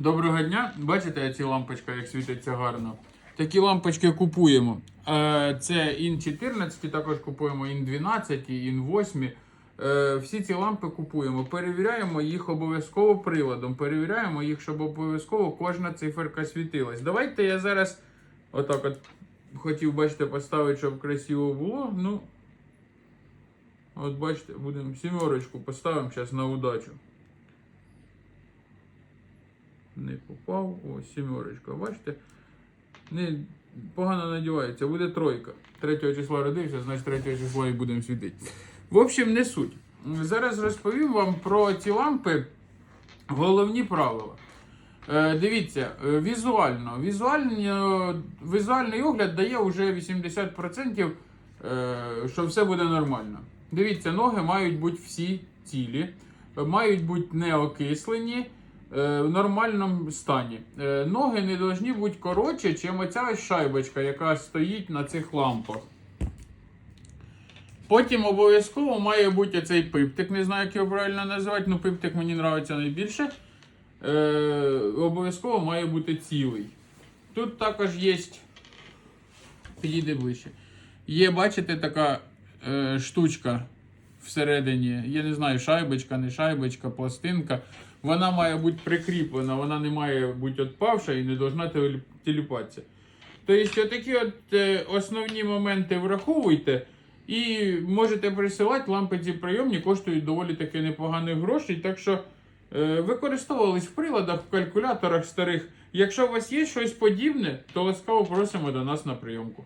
Доброго дня. Бачите, ці лампочка, як світиться гарно. Такі лампочки купуємо. Е, Це IN 14, також купуємо IN 12, IN 8. Е, Всі ці лампи купуємо. Перевіряємо їх обов'язково приладом. Перевіряємо їх, щоб обов'язково кожна циферка світилась. Давайте я зараз отак от хотів, бачите, поставити, щоб красиво було. Ну, от бачите, будемо сімерочку поставимо зараз на удачу. Не попав. О, сімерочка. Бачите? Не, погано надівається. Буде тройка. 3 числа родився, значить 3 числа і будемо світити. В общем, не суть. Зараз розповім вам про ці лампи. Головні правила. Е, дивіться, е, візуально. Візуально, візуальний огляд дає вже 80%, е, що все буде нормально. Дивіться, ноги мають бути всі цілі, е, мають бути не окислені е, в нормальному стані. Е, ноги не повинні бути коротше, ніж оця шайбочка, яка стоїть на цих лампах. Потім обов'язково має бути цей пиптик. Не знаю, як його правильно називати, але пиптик мені подобається найбільше. Е, обов'язково має бути цілий. Тут також є. Підійди ближче. Є, бачите, така е, штучка всередині. Я не знаю, шайбочка, не шайбочка, пластинка. Вона має бути прикріплена, вона не має бути відпавша і не повинна теліпатися. Тобто, такі от е, основні моменти враховуйте. І можете присилати, лампи ці прийомні коштують доволі таки непоганих грошей. Так що е, використовувались в приладах, в калькуляторах старих. Якщо у вас є щось подібне, то ласкаво просимо до нас на прийомку.